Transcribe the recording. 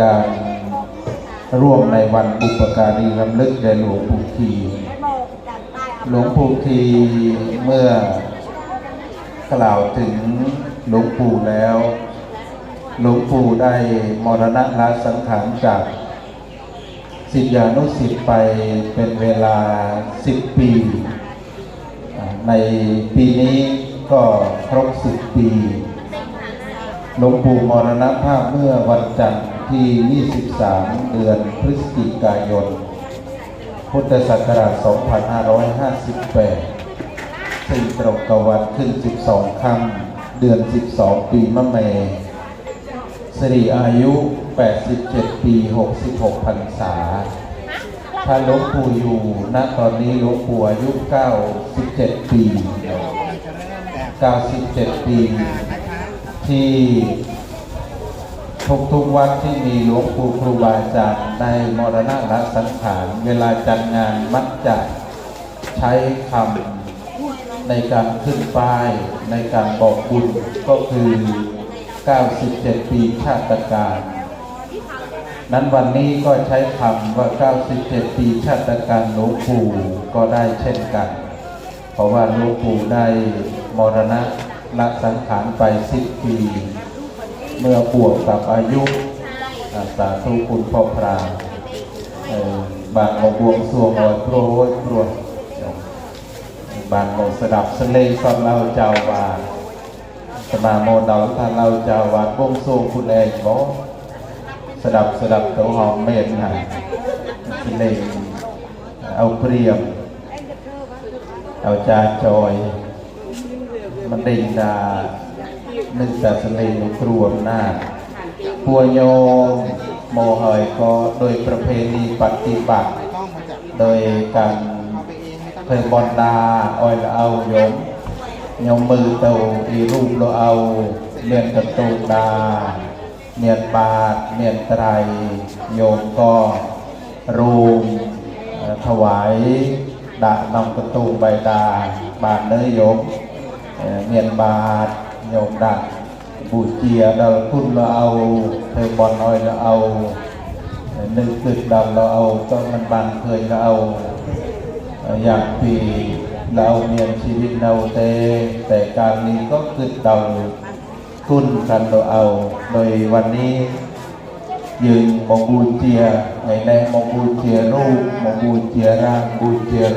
การร่วมในวันบุปการีรำลึกแด่หลวงปู่ที หลวงปู่ทีเมื่อกล่าวถึงหลวงปู่แล้ว หลวงปู่ได้มรณะลาสังขารจากศิษยานุศิษย์ไปเป็นเวลา10ปี ในปีนี้ก็ครบ10ปี หลวงปู่มรณภาพเมื่อวันจันทร์ ที่ 23 เดือนพฤศจิกายน พุทธศักราช 2558 ซึ่งตรงกับวันขึ้น 12 ค่ำเดือน 12 ปีมะเมสิริอายุ 87 ปี 66 พรรษาถ้าหลวงปู่อยู่ ณ ตอนนี้หลวงปู่อายุ 97 ปี 97 ปี ที่ ทุกทุกวัดที่มีหลวงปู่ครูบาอาจารย์ในมรณะละสังขารเวลาจัดงานมักจะใช้คำในการขึ้นป้ายในการบอกบุญก็คือ 97 ปีชาติการนั้นวันนี้ก็ใช้คำว่า 97 ปีชาติการหลวงปู่ก็ได้เช่นกัน เพราะว่าหลวงปู่ได้มรณะละสังขารไป 10 ปี เมื่อบวกกับอายุสาธุคุณพ่อพรามบางโมบวงสวงออยโปรยโปรยบางโมสดับสเลงสอนเราเจ้าวาดสมาโมเดาท่านเราเจ้าวาดบวงสวงคุณเองบอกสดับสดับตัวหอมเมนหาสเลงเอาเปรียบเอาจาจอย มันดิงดา หนึ่งแต่สเลงครวมหน้าจปัวโยมโมหอยก็โดยประเพณีปฏิบัติโดยการเพยบอนดาออยละเอาโยมโยมมือเตาอีรูปเราเอาเมียนกระตูดาเมียนบาทเมียนไตรโยมก็รูมเอ่อถวายดะนำกระตูใบดาบาทเนยโย มเอ่อเมียนบาทโยมดักบูเจียดาคุณเราเอาเธอบอลอ้อยเราเอาเอ่อหนึ่งตึกดำเราเอาต้องมันบานเคยเราเอาอยากปีเราเอาเมียนชีวิตเราเตแต่การนี้ก็คือเราคุณกันเราเอาโดยวันนี้ยืนมองบูเจียใน